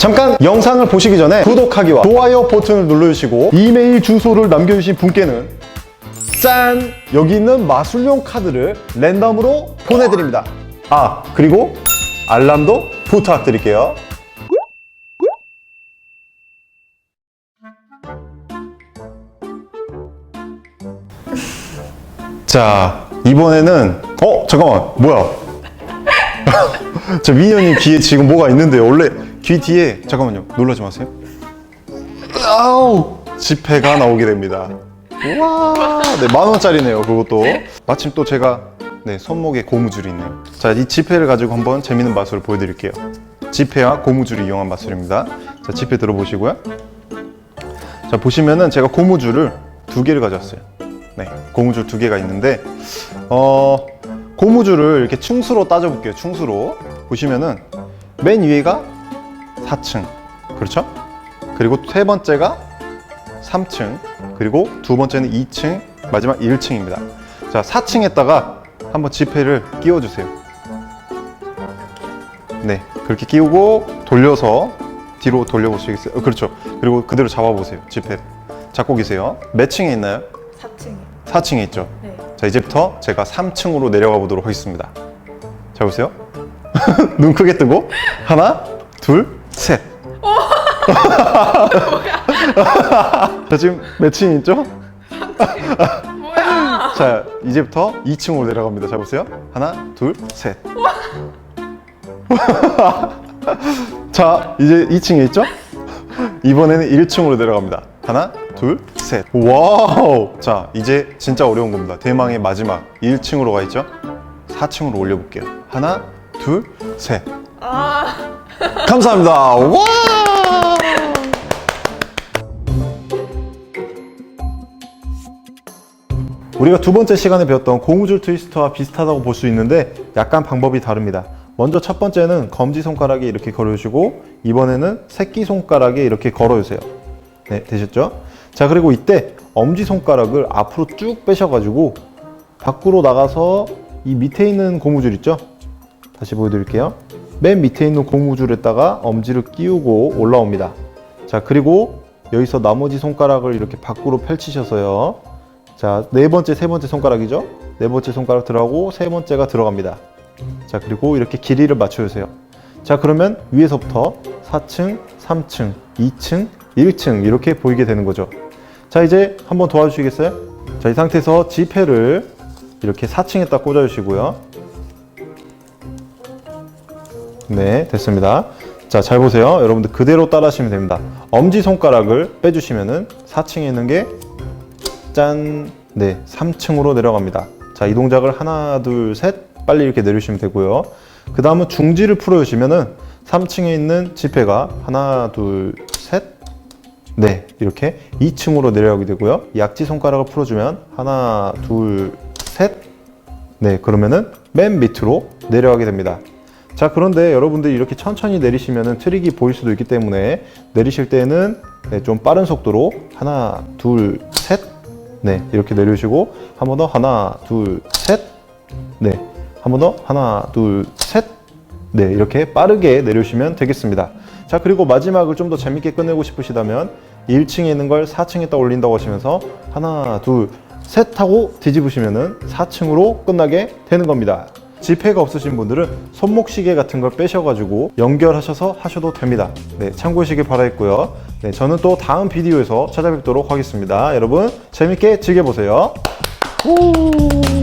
잠깐 영상을 보시기 전에 구독하기와 좋아요 버튼을 눌러주시고 이메일 주소를 남겨주신 분께는 짠! 여기 있는 마술용 카드를 랜덤으로 보내드립니다. 아, 그리고 알람도 부탁드릴게요. 자, 이번에는, 어, 잠깐만, 뭐야. 저 미녀님 귀에 지금 뭐가 있는데요. 원래 귀 뒤에, 잠깐만요. 놀라지 마세요. 아우! 지폐가 나오게 됩니다. 우와, 네, 만 원짜리네요. 그것도. 마침 또 제가 네, 손목에 고무줄이 있네요. 자, 이 지폐를 가지고 한번 재밌는 마술을 보여드릴게요. 지폐와 고무줄을 이용한 마술입니다. 자, 지폐 들어보시고요. 자, 보시면은 제가 고무줄을 두 개를 가져왔어요. 네, 고무줄 두 개가 있는데, 어, 고무줄을 이렇게 층수로 따져볼게요. 층수로. 보시면은 맨 위에가 4층. 그렇죠? 그리고 세 번째가 3층, 그리고 두 번째는 2층, 마지막 1층입니다. 자, 4층에다가 한번 지폐를 끼워주세요. 네, 그렇게 끼우고 돌려서 뒤로 돌려보시겠어요? 어, 그렇죠. 그리고 그대로 잡아보세요. 지폐 잡고 계세요. 몇 층에 있나요? 4층이요. 4층에 있죠. 네. 자, 이제부터 제가 3층으로 내려가 보도록 하겠습니다. 자, 보세요. 눈 크게 뜨고 하나, 둘, 셋. 자, 지금 몇 층이 있죠? 뭐야? 자, 이제부터 2층으로 내려갑니다. 자, 보세요. 하나, 둘, 셋. 자, 이제 2층에 있죠? 이번에는 1층으로 내려갑니다. 하나, 둘, 셋. 와우! 자, 이제 진짜 어려운 겁니다. 대망의 마지막 1층으로 가 있죠? 4층으로 올려볼게요. 하나, 둘, 셋. 아, 감사합니다. 와! 우리가 두 번째 시간에 배웠던 고무줄 트위스터와 비슷하다고 볼 수 있는데 약간 방법이 다릅니다. 먼저 첫 번째는 검지 손가락에 이렇게 걸어주시고 이번에는 새끼 손가락에 이렇게 걸어주세요. 네, 되셨죠? 자, 그리고 이때 엄지 손가락을 앞으로 쭉 빼셔가지고 밖으로 나가서 이 밑에 있는 고무줄 있죠? 다시 보여드릴게요. 맨 밑에 있는 고무줄에다가 엄지를 끼우고 올라옵니다. 자, 그리고 여기서 나머지 손가락을 이렇게 밖으로 펼치셔서요. 자, 네 번째, 세 번째 손가락이죠? 네 번째 손가락 들어가고 세 번째가 들어갑니다. 자, 그리고 이렇게 길이를 맞춰주세요. 자, 그러면 위에서부터 4층, 3층, 2층, 1층 이렇게 보이게 되는 거죠. 자, 이제 한번 도와주시겠어요? 자, 이 상태에서 지폐를 이렇게 4층에다 꽂아주시고요. 네, 됐습니다. 자, 잘 보세요. 여러분들 그대로 따라 하시면 됩니다. 엄지 손가락을 빼주시면은 4층에 있는 게 짠, 네, 3층으로 내려갑니다. 자, 이 동작을 하나, 둘, 셋 빨리 이렇게 내려주시면 되고요. 그 다음은 중지를 풀어주시면은 3층에 있는 지폐가 하나, 둘, 셋, 네, 이렇게 2층으로 내려가게 되고요. 약지 손가락을 풀어주면 하나, 둘, 셋, 네, 그러면은 맨 밑으로 내려가게 됩니다. 자, 그런데 여러분들이 이렇게 천천히 내리시면은 트릭이 보일 수도 있기 때문에 내리실 때는 네, 좀 빠른 속도로 하나, 둘, 셋, 네, 이렇게 내려주시고 한 번 더 하나, 둘, 셋, 네, 한 번 더 하나, 둘, 셋, 네, 이렇게 빠르게 내려주시면 되겠습니다. 자, 그리고 마지막을 좀 더 재밌게 끝내고 싶으시다면 1층에 있는 걸 4층에다 올린다고 하시면서 하나, 둘, 셋 하고 뒤집으시면은 4층으로 끝나게 되는 겁니다. 지폐가 없으신 분들은 손목시계 같은 걸 빼셔가지고 연결하셔서 하셔도 됩니다. 네, 참고하시길 바라겠고요. 네, 저는 또 다음 비디오에서 찾아뵙도록 하겠습니다. 여러분, 재밌게 즐겨보세요. 우!